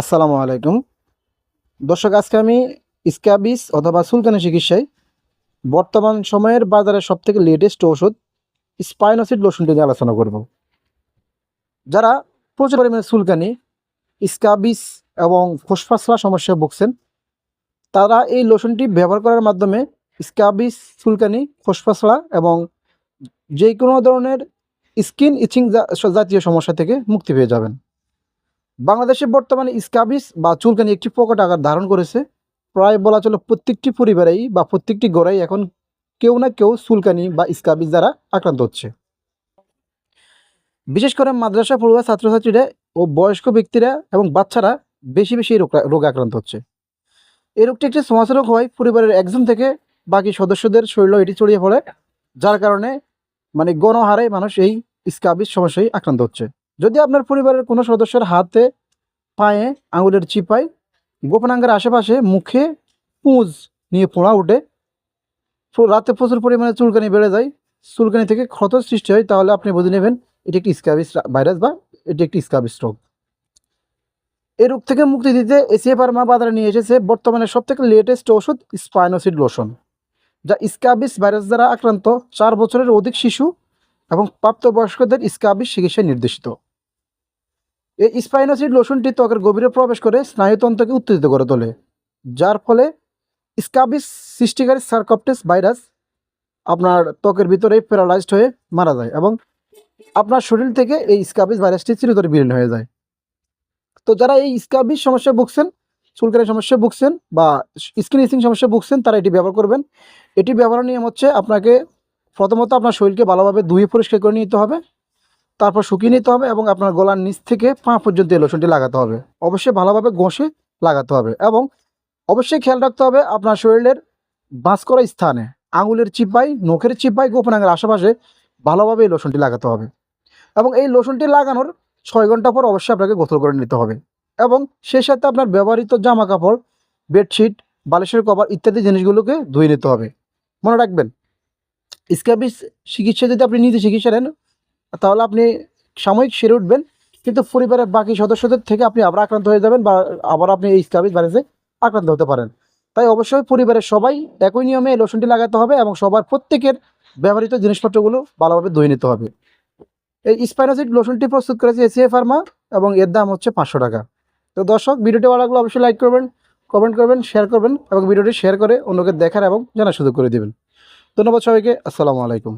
আসসালামু আলাইকুম। দর্শক, আজকে আমি স্ক্যাবিস অথবা সুলকানি চিকিৎসায় বর্তমান সময়ের বাজারে সবথেকে লেটেস্ট ওষুধ স্পাইনোসিড লোশনটি নিয়ে আলোচনা করব। যারা প্রচুর পরিমাণে সুলকানি স্ক্যাবিস এবং ফুসফাসলা সমস্যায় ভুগছেন, তারা এই লোশনটি ব্যবহার করার মাধ্যমে স্ক্যাবিস সুলকানি ফুসফাসলা এবং যে কোনো ধরনের স্কিন ইচিং জাতীয় সমস্যা থেকে মুক্তি পেয়ে যাবেন। বাংলাদেশে বর্তমানে স্কাবিস বা চুলকানি একটি প্রকট আকার ধারণ করেছে। প্রায় বলা চলে প্রত্যেকটি পরিবারেই বা প্রত্যেকটি গড়াই এখন কেউ না কেউ চুলকানি বা স্কাবিস দ্বারা আক্রান্ত হচ্ছে। বিশেষ করে মাদ্রাসা পড়ুয়া ছাত্রছাত্রীরা ও বয়স্ক ব্যক্তিরা এবং বাচ্চারা বেশি বেশি রোগ আক্রান্ত হচ্ছে। এই রোগটি একটি সমাজ রোগ হয় পরিবারের একজন থেকে বাকি সদস্যদের শরীরে এটি ছড়িয়ে পড়ে, যার কারণে মানে গণহারে মানুষ এই স্কাবিস সমস্যায় আক্রান্ত হচ্ছে। যদি আপনার পরিবারের কোনো সদস্যের হাতে পায়ে আঙুলের চিপায় গোপনাঙ্গের আশেপাশে মুখে পুঁজ নিয়ে ফোঁড়া উঠে রাতে প্রচুর পরিমাণে চুলকানি বেড়ে যায়। চুলকানি থেকে ক্ষত সৃষ্টি হয়, তাহলে আপনি বুঝে নেবেন এটি একটি স্ক্যাবিস ভাইরাস বা এটি একটি স্ক্যাবিস রোগ। এই রোগ থেকে মুক্তি দিতে এসিএ ফার্মা বাজারে নিয়ে এসেছে বর্তমানে সবথেকে লেটেস্ট ওষুধ স্পাইনোসিড লোশন, যা স্ক্যাবিস ভাইরাস দ্বারা আক্রান্ত চার বছরের অধিক শিশু এবং প্রাপ্তবয়স্কদের স্ক্যাবিস চিকিৎসায় নির্দেশিত। এই স্পাইনোসিড লোশনটি ত্বকের গভীরে প্রবেশ করে স্নায়ুতন্ত্রকে উত্তেজিত করে তোলে, যার ফলে স্ক্যাবিস সৃষ্টিকারী সার্কপটেস ভাইরাস আপনার ত্বকের ভিতরে প্যারালাইজড হয়ে মারা যায় এবং আপনার শরীর থেকে এই স্ক্যাবিস ভাইরাসটি চিরতরে বিলীন হয়ে যায়। তো যারা এই স্ক্যাবিস সমস্যায় ভুগছেন চুলকানি সমস্যায় ভুগছেন বা স্কিন ইচিং সমস্যায় ভুগছেন, তারা এটি ব্যবহার করবেন। এটি ব্যবহারের নিয়ম হচ্ছে আপনাকে প্রথমত আপনার শরীরকে ভালোভাবে ধুয়ে পরিষ্কার করে নিতে হবে। তারপর শুকিয়ে নিতে হবে এবং আপনার গলার নিচ থেকে পা পর্যন্ত এই লোশনটি লাগাতে হবে। অবশ্যই ভালোভাবে ঘষে লাগাতে হবে এবং অবশ্যই খেয়াল রাখতে হবে আপনার শরীরের বাঁশ করা স্থানে, আঙুলের চিপাই, নখের চিপাই গোপনাঙ্গের আশেপাশে ভালোভাবে এই লোশনটি লাগাতে হবে এবং এই লোশনটি লাগানোর ছয় ঘণ্টা পর অবশ্যই আপনাকে গোসল করে নিতে হবে এবং সেই সাথে আপনার ব্যবহৃত জামা কাপড় বেডশিট, বালিশের কভার ইত্যাদি জিনিসগুলোকে ধুয়ে নিতে হবে। মনে রাখবেন, স্ক্যাবিস চিকিৎসা যদি আপনি নিজে চিকিৎসা নেন তাহলে আপনি সাময়িক সেরে উঠবেন, কিন্তু পরিবারের বাকি সদস্যদের থেকে আপনি আবার আক্রান্ত হয়ে যাবেন বা আবার আপনি এই স্ক্যাবিস ভাইরাসে আক্রান্ত হতে পারেন। তাই অবশ্যই পরিবারের সবাই একই নিয়মে লোশনটি লাগাতে হবে এবং সবার প্রত্যেকের ব্যবহৃত জিনিসপত্রগুলো ভালোভাবে ধুয়ে নিতে হবে। এই স্পাইনোসিড লোশনটি প্রস্তুত করেছে এসিএ ফার্মা এবং এর দাম হচ্ছে পাঁচশো টাকা। তো দর্শক, ভিডিওটি ভালো লাগলে অবশ্যই লাইক করবেন, কমেন্ট করবেন, শেয়ার করবেন এবং ভিডিওটি শেয়ার করে অন্যকে দেখার এবং জানার সুযোগ করে দেবেন। ধন্যবাদ সবাইকে, আসসালামু আলাইকুম।